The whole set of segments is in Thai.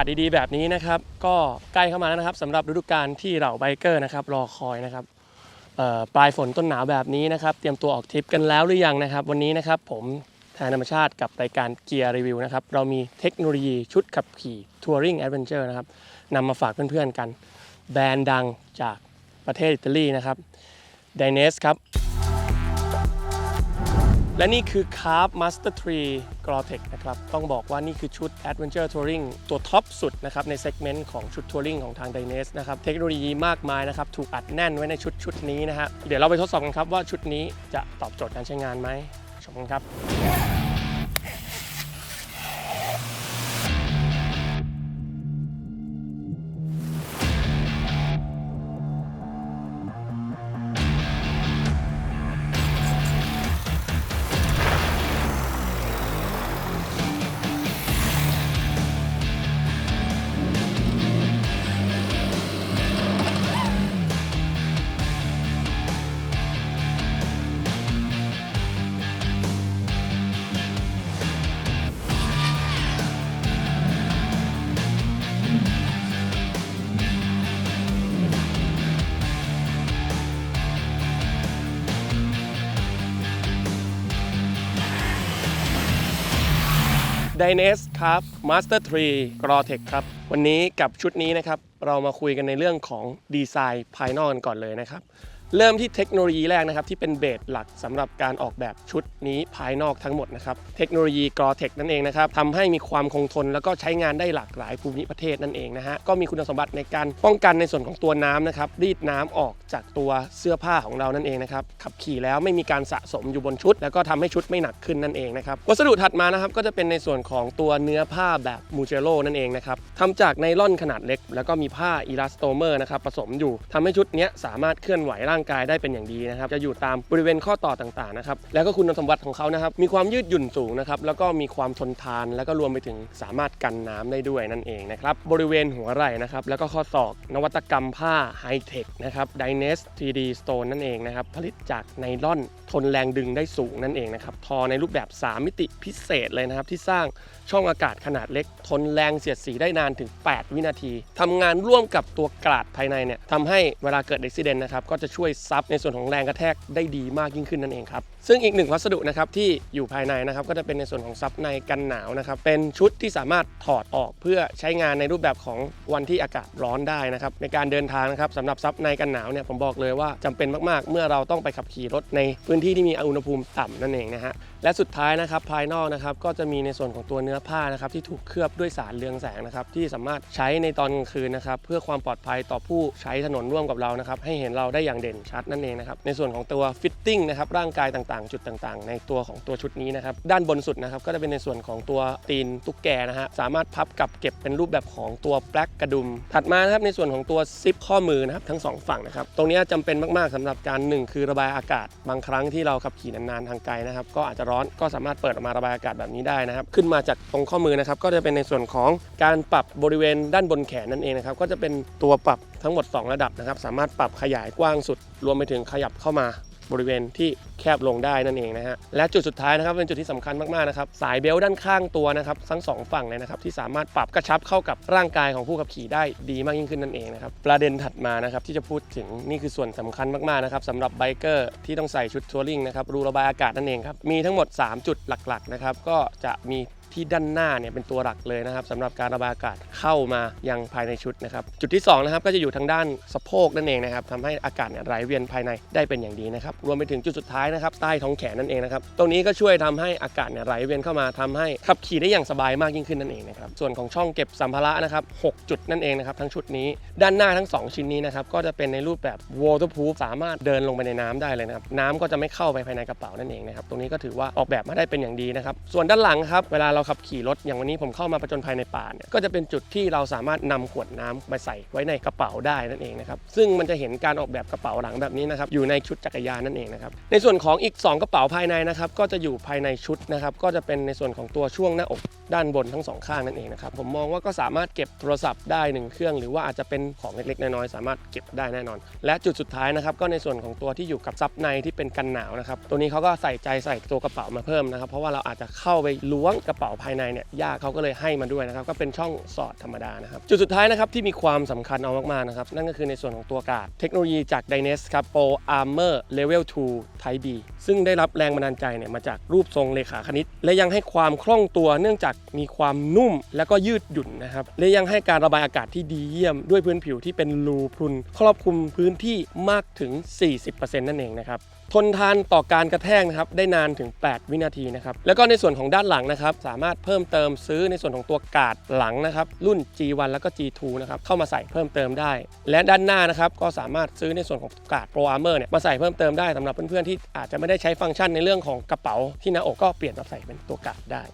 าศดีๆแบบนี้นะครับ ก็ใกล้เข้ามาแล้วนะครับสำหรับฤดูกาลที่เหล่าไบเกอร์นะครับรอคอยนะครับปลายฝนต้นหนาวแบบนี้นะครับ เตรียมตัวออกทริปกันแล้วหรือยังนะครับ วันนี้นะครับผมแทางธรรมชาติกับรายการเกียร์รีวิวนะครับ เรามีเทคโนโลยีชุดขับขี่ทัวริงแอดเวนเจอร์นะครับนำมาฝากเพื่อนๆกัน แบรนด์ดังจากประเทศอิตาลีนะครับ d y n e s ครับ และนี่คือ Carb Master 3 g r o t e c นะครับ ต้องบอกว่านี่คือชุด Adventure Touring ตัวท็อปสุดนะครับในเซกเมนต์ของชุดทัวริงของทาง d y n e s นะครับ เทคโนโลยีมากมายนะครับ ถูกอัดแน่นไว้ในชุดชุดนี้นะฮะ เดี๋ยวเราไปทดสอบกันครับว่าชุดนี้จะตอบโจทย์การใช้งานไหมชมกันครับ d y n e s ครับ Master 3 g r o t e c ครับ วันนี้กับชุดนี้นะครับ เรามาคุยกันในเรื่องของดีไซน์ภายนอกกันก่อนเลยนะครับ เริ่มที่เทคโนโลยีแรกนะครับที่เป็นเบสหลักสำหรับการออกแบบชุดนี้ภายนอกทั้งหมดนะครับเทคโนโลยี g r o t e c นั่นเองนะครับทำให้มีความคงทน แล้วก็ใช้งานได้หลากหลายภูมิประเทศนั่นเองนะฮะก็มีคุณสมบัติในการป้องกันในส่วนของตัวน้ำนะครับรีดน้ำออกจากตัวเสื้อผ้าของเรานั่นเองนะครับขับขี่แล้วไม่มีการสะสมอยู่บนชุด แล้วก็ทำให้ชุดไม่หนักขึ้นนั่นเองนะครับวัสดุถัดมานะครับก็จะเป็นในส่วนของตัวเนื้อผ้าแบบมูเจโ o นั่นเองนะครับทำจากไนล่อนขนาดเล็ก แล้วก็มีผ้าอีลาสโตเมอร์นะครับผสมอยู่ทำให้ชุดนี้สามารถเคลื่อนไหวร่างกายได้เป็นอย่างดีนะครับ จะอยู่ตามบริเวณข้อต่อต่างๆนะครับ แล้วก็คุณสมบัติของเขานะครับ มีความยืดหยุ่นสูงนะครับ แล้วก็มีความทนทาน แล้วก็รวมไปถึงสามารถกันน้ำได้ด้วยนั่นเองนะครับ บริเวณหัวไหล่นะครับ แล้วก็ข้อศอก นวัตกรรมผ้าไฮเทคนะครับ d y n e s 3D Stone นั่นเองนะครับ ผลิตจากไนลอน ทนแรงดึงได้สูงนั่นเองนะครับทอในรูปแบบ 3 มิติพิเศษเลยนะครับ ที่สร้างช่องอากาศขนาดเล็ก ทนแรงเสียดสีได้นานถึง 8 วินาทีทำงานร่วมกับตัวกราดภายในเนี่ยทำให้เวลาเกิดอุบิเหตุนะครับก็จะช่วยซับในส่วนของแรงกระแทกได้ดีมากยิ่งขึ้นนั่นเองครับซึ่งอีกหนึ่งวัสดุนะครับที่อยู่ภายในนะครับก็จะเป็นในส่วนของซับในกันหนาวนะครับเป็นชุดที่สามารถถอดออกเพื่อใช้งานในรูปแบบของวันที่อากาศร้อนได้นะครับในการเดินทางนะครับสำหรับซับในกันหนาวเนี่ยผมบอกเลยว่าจำเป็นมากๆ เมื่อเราต้องไปขับขี่รถในพื้นที่ที่มีอุณหภูมิต่ำนั่นเองนะฮะ และสุดท้ายนะครับภายนอกนะครับก็จะมีในส่วนของตัวเนื้อผ้านะครับที่ถูกเคลือบด้วยสารเรืองแสงนะครับที่สามารถใช้ในตอนกลางคืนนะครับเพื่อความปลอดภัยต่อผู้ใช้ถนนร่วมกับเรานะครับให้เห็นเราได้อย่างเด่นชัดนั่นเองนะครับในส่วนของตัวฟิตติ้งนะครับร่างกายต่างๆ จุดต่างๆ ในตัวของตัวชุดนี้นะครับด้านบนสุดนะครับก็จะเป็นในส่วนของตัวตีนตุ๊กแกนะฮะสามารถพับกับเก็บเป็นรูปแบบของตัวแปลกกระดุม ถัดมานะครับในส่วนของตัวซิปข้อมือนะครับทั้งสองฝั่งนะครับตรงนี้จำเป็นมากๆสำหรับการหนึ่งคือระบายอากาศบางครั้งที่เราขับขี่นานๆทางไกลนะครับก็อาจจะร้อนก็สามารถเปิดออกมาระบายอากาศแบบนี้ได้นะครับ ขึ้นมาจากตรงข้อมือนะครับ ก็จะเป็นในส่วนของการปรับบริเวณด้านบนแขนนั่นเองนะครับ ก็จะเป็นตัวปรับทั้งหมด 2 ระดับนะครับ สามารถปรับขยายกว้างสุด รวมไปถึงขยับเข้ามา บริเวณที่แคบลงได้นั่นเองนะฮะและจุดสุดท้ายนะครับเป็นจุดที่สำคัญมากๆนะครับสายเบลต์ด้านข้างตัวนะครับทั้งสองฝั่งเลยนะครับที่สามารถปรับกระชับเข้ากับร่างกายของผู้ขับขี่ได้ดีมากยิ่งขึ้นนั่นเองนะครับประเด็นถัดมานะครับที่จะพูดถึงนี่คือส่วนสำคัญมากๆนะครับสำหรับไบเกอร์ที่ต้องใส่ชุดทัวริงนะครับรูระบายอากาศนั่นเองครับมีทั้งหมด 3 จุดหลักๆนะครับก็จะมี ที่ด้านหน้าเนี่ยเป็นตัวหลักเลยนะครับสำหรับการระบายอากาศเข้ามายังภายในชุดนะครับ จุดที่2นะครับก็จะอยู่ทางด้านสะโพกนั่นเองนะครับทำให้อากาศเนี่ยไหลเวียนภายในได้เป็นอย่างดีนะครับรวมไปถึงจุดสุดท้ายนะครับใต้ท้องแขนนั่นเองนะครับตรงนี้ก็ช่วยทำให้อากาศเนี่ยไหลเวียนเข้ามาทำให้ขับขี่ได้อย่างสบายมากยิ่งขึ้นนั่นเองนะครับส่วนของช่องเก็บสัมภาระนะครับ6จุดนั่นเองนะครับทั้งชุดนี้ด้านหน้าทั้ง 2 ชิ้นนี้นะครับก็จะเป็นในรูปแบบ waterproof สามารถเดินลงไปในน้ำได้เลยนะครับน้ำก็จะไม่เข้าไปภายในกระเป๋านั่นเองนะครับตรงนี้ก็ถือว่าออกแบบมาได้เป็นอย่างดีนะครับส่วนด้านหลังครับเวลาเราขับขี่รถอย่างวันนี้ผมเข้ามาประจนภัยในป่าเนี่ยก็จะเป็นจุดที่เราสามารถนำขวดน้ำมาใส่ไว้ในกระเป๋าได้นั่นเองนะครับซึ่งมันจะเห็นการออกแบบกระเป๋าหลังแบบนี้นะครับอยู่ในชุดจักรยานนั่นเองนะครับในส่วนของอีก 2 กระเป๋าภายในนะครับก็จะอยู่ภายในชุดนะครับก็จะเป็นในส่วนของตัวช่วงหน้าอกด้านบนทั้งสองข้างนั่นเองนะครับผมมองว่าก็สามารถเก็บโทรศัพท์ได้หนึ่งเครื่อง หรือว่าอาจจะเป็นของเล็กๆน้อยๆสามารถเก็บได้แน่นอน และจุดสุดท้ายนะครับก็ในส่วนของตัวที่อยู่กับซับในที่เป็นกันหนาวนะครับตัวนี้เขาก็ใส่ใจใส่ตัวกระเป๋ามาเพิ่มนะครับเพราะว่าเราอาจจะเข้าไปล้วงกระเป๋าาภายในเนี่ยยากเขาก็เลยให้มาด้วยนะครับก็เป็นช่องสอดธรรมดานะครับจุดสุดท้ายนะครับที่มีความสำคัญเอามากๆนะครับนั่นก็คือในส่วนของตัวการ์ดเทคโนโลยีจาก d y n e s ครับ Pro Armor Level 2 Type B ซึ่งได้รับแรงบันดาลใจเนี่ยมาจากรูปทรงเลขาคณิต และยังให้ความคล่องตัวเนื่องจากมีความนุ่มและก็ยืดหยุ่นนะครับและยังให้การระบายอากาศที่ดีเยี่ยม ด้วยพื้นผิวที่เป็นรูพรุน ครอบคลุมพื้นที่มากถึง 40%นั่นเองนะครับ ทนทานต่อการกระแทกนะครับได้นานถึง 8 วินาทีนะครับแล้วก็ในส่วนของด้านหลังนะครับสามารถเพิ่มเติมซื้อในส่วนของตัวกาดหลังนะครับรุ่น G1 แล้วก็ G2 นะครับเข้ามาใส่เพิ่มเติมได้ และด้านหน้านะครับก็สามารถซื้อในส่วนของกาด Pro Armor เนี่ยมาใส่เพิ่มเติมได้สำหรับเพื่อนๆที่อาจจะไม่ได้ใช้ฟังก์ชันในเรื่องของกระเป๋าที่หน้าอกก็เปลี่ยนมาใส่เป็นตัวกาดได้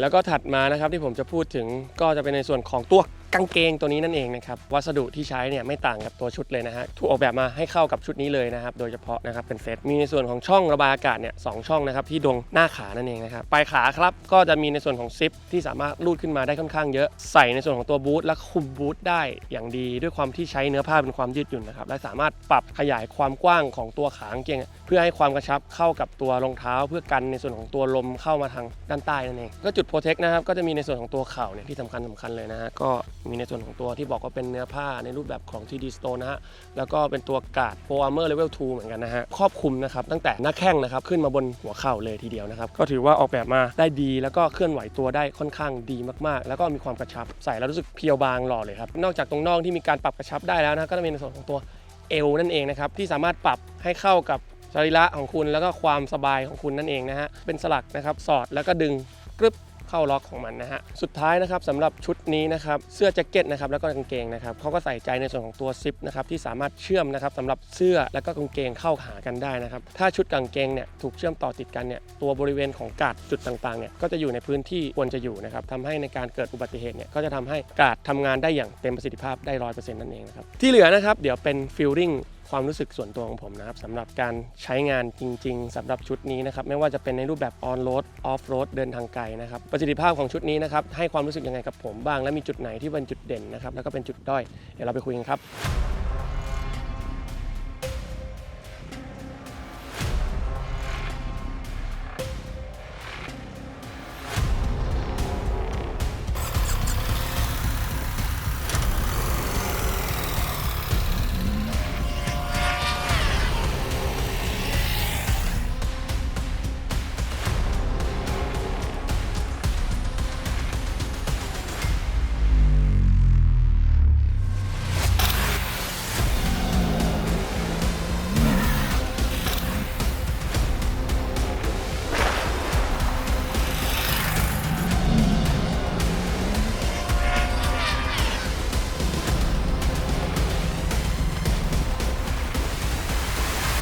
แล้วก็ถัดมานะครับที่ผมจะพูดถึงก็จะเป็นในส่วนของตัว กางเกงตัวนี้นั่นเองนะครับวัสดุที่ใช้เนี่ยไม่ต่างกับตัวชุดเลยนะฮะถูกออกแบบมาให้เข้ากับชุดนี้เลยนะครับโดยเฉพาะนะครับเป็นเซตมีในส่วนของช่องระบายอากาศเนี่ยสองช่องนะครับที่ดงหน้าขานั่นเองนะครับปลายขาครับก็จะมีในส่วนของซิปที่สามารถลูดขึ้นมาได้ค่อนข้างเยอะใส่ในส่วนของตัวบูทและคุมบูทได้อย่างดี ด้วยความที่ใช้เนื้อผ้าเป็นความยืดหยุ่นนะครับและสามารถปรับขยายความกว้างของตัวขางเกงเพื่อให้ความกระชับเข้ากับตัวรองเท้า เพื่อกันในส่วนของตัวลมเข้ามาทางด้านใต้นั่นเองก็จุดโปรเทคนะครับก็จะมีในส่วนของตัวเข่าเนี่ยที่สำคัญสำคัญเลยนะฮะก็มีในส่วนของตัวที่บอกว่าเป็นเนื้อผ้าในรูปแบบของ 3D Stone นะฮะ แล้วก็เป็นตัวกาด Pro Armor Level 2 เหมือนกันนะฮะ ครอบคลุมนะครับ ตั้งแต่หน้าแข้งนะครับ ขึ้นมาบนหัวเข่าเลยทีเดียวนะครับ ก็ถือว่าออกแบบมาได้ดี แล้วก็เคลื่อนไหวตัวได้ค่อนข้างดีมากๆ แล้วก็มีความกระชับ ใส่แล้วรู้สึกเพียวบางหล่อเลยครับ นอกจากตรงน่องที่มีการปรับกระชับได้แล้วนะ ก็จะมีในส่วนของตัวเอวนั่นเองนะครับ ที่สามารถปรับให้เข้ากับสรีระของคุณ แล้วก็ความสบายของคุณนั่นเองนะฮะ เป็นสลักนะครับ สอดแล้วก็ดึงกรึบ เข้าล็อกของมันนะฮะสุดท้ายนะครับสำหรับชุดนี้นะครับเสื้อแจ็คเก็ตนะครับแล้วก็กางเกงนะครับเขาก็ใส่ใจในส่วนของตัวซิปนะครับที่สามารถเชื่อมนะครับสำหรับเสื้อแล้วก็กางเกงเข้าหากันได้นะครับถ้าชุดกางเกงเนี่ยถูกเชื่อมต่อติดกันเนี่ยตัวบริเวณของกาดจุดต่างๆเนี่ยก็จะอยู่ในพื้นที่ควรจะอยู่นะครับทำให้ในการเกิดอุบัติเหตุเนี่ยก็จะทำให้กาดทำงานได้อย่างเต็มประสิทธิภาพได้ร้อยเปอร์เซ็นต์นั่นเองนะครับที่เหลือนะครับเดี๋ยวเป็นฟิลลิ่ง ความรู้สึกส่วนตัวของผมนะครับสำหรับการใช้งานจริง ๆสำหรับชุดนี้นะครับไม่ว่าจะเป็นในรูปแบบออนโรดออฟโรดเดินทางไกลนะครับประสิทธิภาพของชุดนี้นะครับให้ความรู้สึกยังไงกับผมบ้างและมีจุดไหนที่เป็นจุดเด่นนะครับแล้วก็เป็นจุดด้อยเดี๋ยวเราไปคุยกันครับ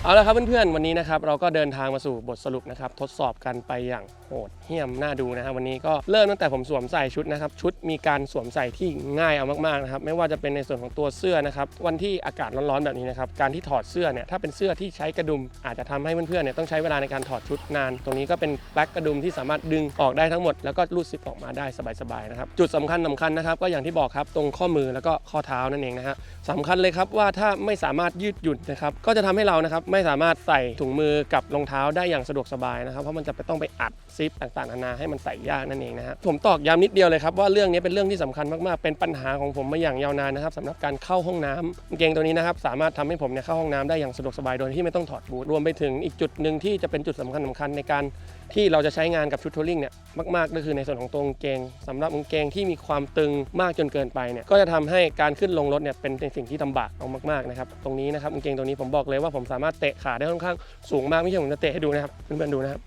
เอาละครับเพื่อนๆวันนี้นะครับเราก็เดินทางมาสู่บทสรุปนะครับทดสอบกันไปอย่างโหดเหี้ยมน่าดูนะครับวันนี้ก็เริ่มตั้งแต่ผมสวมใส่ชุดนะครับ ชุดมีการสวมใส่ที่ง่ายเอามากๆนะครับ ไม่ว่าจะเป็นในส่วนของตัวเสื้อนะครับ วันที่อากาศร้อนๆแบบนี้นะครับ การที่ถอดเสื้อเนี่ยถ้าเป็นเสื้อที่ใช้กระดุม อาจจะทำให้เพื่อนๆเนี่ยต้องใช้เวลาในการถอดชุดนาน ตรงนี้ก็เป็นแบ็กกระดุมที่สามารถดึงออกได้ทั้งหมด แล้วก็รูดซิปออกมาได้สบายๆนะครับจุดสำคัญสคัญนะครับ ก็อย่างที่บอกครับตรงข้อมือแล้วก็ข้อเท้านั่นเองนะฮะสำคัญเลยครับว่าถ้าไม่สามารถยืดหยุ่นนะครับก็จะทำให้เรานะครับไม่สามารถใส่ถุงมือกับรองเท้าได้อย่างสะดวกสบายนะครับเพราะมันจะไปต้องไปอัดซิปต่างๆนานาให้มันใส่ยากนั่นเองนะฮะผมตอกย้ำนิดเดียวเลยครับว่าเรื่องนี้เป็นเรื่องที่สำคัญมากๆ เป็นปัญหาของผมมาอย่างยาวนานนะครับสำหรับการเข้าห้องน้ำกางเกงตัวนี้นะครับสามารถทำให้ผมเนี่ยเข้าห้องน้ำได้อย่างสะดวกสบายโดยที่ไม่ต้องถอดบูทรวมไปถึงอีกจุดหนึ่งที่จะเป็นจุดสำคัญสำคัญในการที่เราจะใช้งานกับชุดทัวริงเนี่ยมากๆก็คือในส่วนของตัวกางเกงสำหรับกางเกงที่มีความตึงมากจนเกินไปเนี่ยก็จะทำให้การขึ้นลงรถเนี่ยเป็นสิ่งที่ลำบากเอามากๆนะครับตรงนี้นะครับกางเกงตัวนี้ผมบอกเลยว่าผมสามารถเตะขาได้ค่อนข้างสูงมากไม่ใช่ผมจะเตะให้ดูนะครับเพื่อนๆดูนะครับ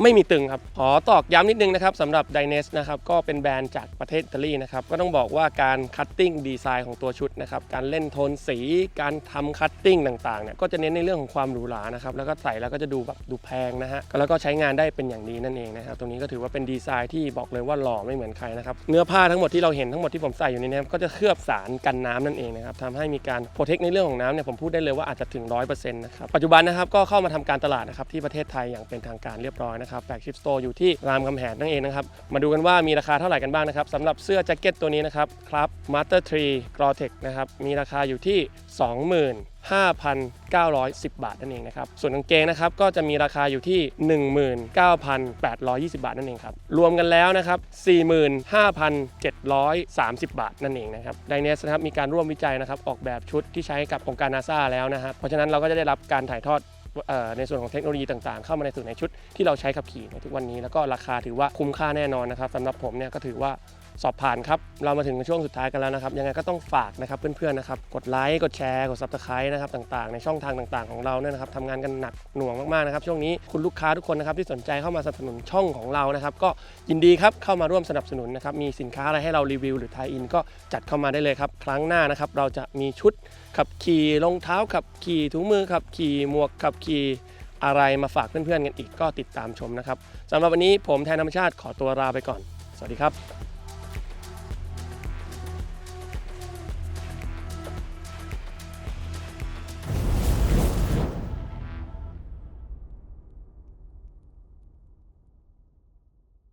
ไม่มีตึงครับ ขอตอกย้ำนิดนึงนะครับสำหรับ d y n e s นะครับก็เป็นแบรนด์จากประเทศอิตาลีนะครับก็ต้องบอกว่าการคัตติ้งดีไซน์ของตัวชุดนะครับการเล่นโทนสี การทำคัตติ้งต่างๆเนี่ยก็จะเน้นในเรื่องของความหรูหรานะครับแล้วก็ใส่แล้วก็จะดูแบบดูแพงนะฮะแล้วก็ใช้งานได้เป็นอย่างดีนั่นเองนะครับตรงนี้ก็ถือว่าเป็นดีไซน์ที่บอกเลยว่าหล่อไม่เหมือนใครนะครับเนื้อผ้าทั้งหมดที่เราเห็นทั้งหมดที่ผมใส่อยู่ในนี้นะครับก็จะเคลือบสารกันน้ำนั่นเองนะครับทำให้มีการโปรเทคในเรื่องของน้ำเนี่ยผมพูดได้เลยว่าอาจจะถึง100%นะครับปัจจุบันนะครับก็เข้ามาทำการตลาดนะครับที่ประเทศไทยอย่างเป็นทางการเรียบร้อยนะครับแฟกชิปสโตร์อยู่ที่รามคำแหงนั่นเองนะครับ มาดูกันว่ามีราคาเท่าไหร่กันบ้างนะครับสำหรับเสื้อแจ็คเก็ตตัวนี้นะครับครับ Master 3 g r o t e c นะครับมีราคาอยู่ที่25,910 บาทนั่นเองนะครับ ส่วนกางเกงนะครับก็จะมีราคาอยู่ที่ 19,820 บาทนั่นเองครับ รวมกันแล้วนะครับ 45,730 บาทนั่นเองนะครับไดเนสนะครับมีการร่วมวิจัยนะครับออกแบบชุดที่ใช้กับองค์การนาซาแล้วนะครับ เพราะฉะนั้นเราก็จะได้รับการถ่ายทอด ในส่วนของเทคโนโลยีต่างๆ เข้ามาในสู่ในชุดที่เราใช้ขับขี่ในทุกวันนี้ แล้วก็ราคาถือว่าคุ้มค่าแน่นอนนะครับสำหรับผมเนี่ยก็ถือว่า สอบผ่านครับ เรามาถึงช่วงสุดท้ายกันแล้วนะครับ ยังไงก็ต้องฝากนะครับเพื่อนๆนะครับ กดไลค์ กดแชร์ กด subscribe นะครับต่างๆ ในช่องทางต่างๆ ของเราเนี่ยนะครับทำงานกันหนักหน่วงมากๆนะครับช่วงนี้คุณลูกค้าทุกคนนะครับที่สนใจเข้ามาสนับสนุนช่องของเรานะครับ ก็ยินดีครับเข้ามาร่วมสนับสนุนนะครับมีสินค้าอะไรให้เรารีวิว หรือทายอินก็จัดเข้ามาได้เลยครับ ครั้งหน้านะครับเราจะมีชุดขับขี่รองเท้าขับขี่ถุงมือขับขี่หมวกขับขี่อะไรมาฝากเพื่อนๆกันอีกก็ติดตามชมนะครับสำหรับวันนี้ผมแทนธรรมชาติขอตัวลาไปก่อน สวัสดีครับ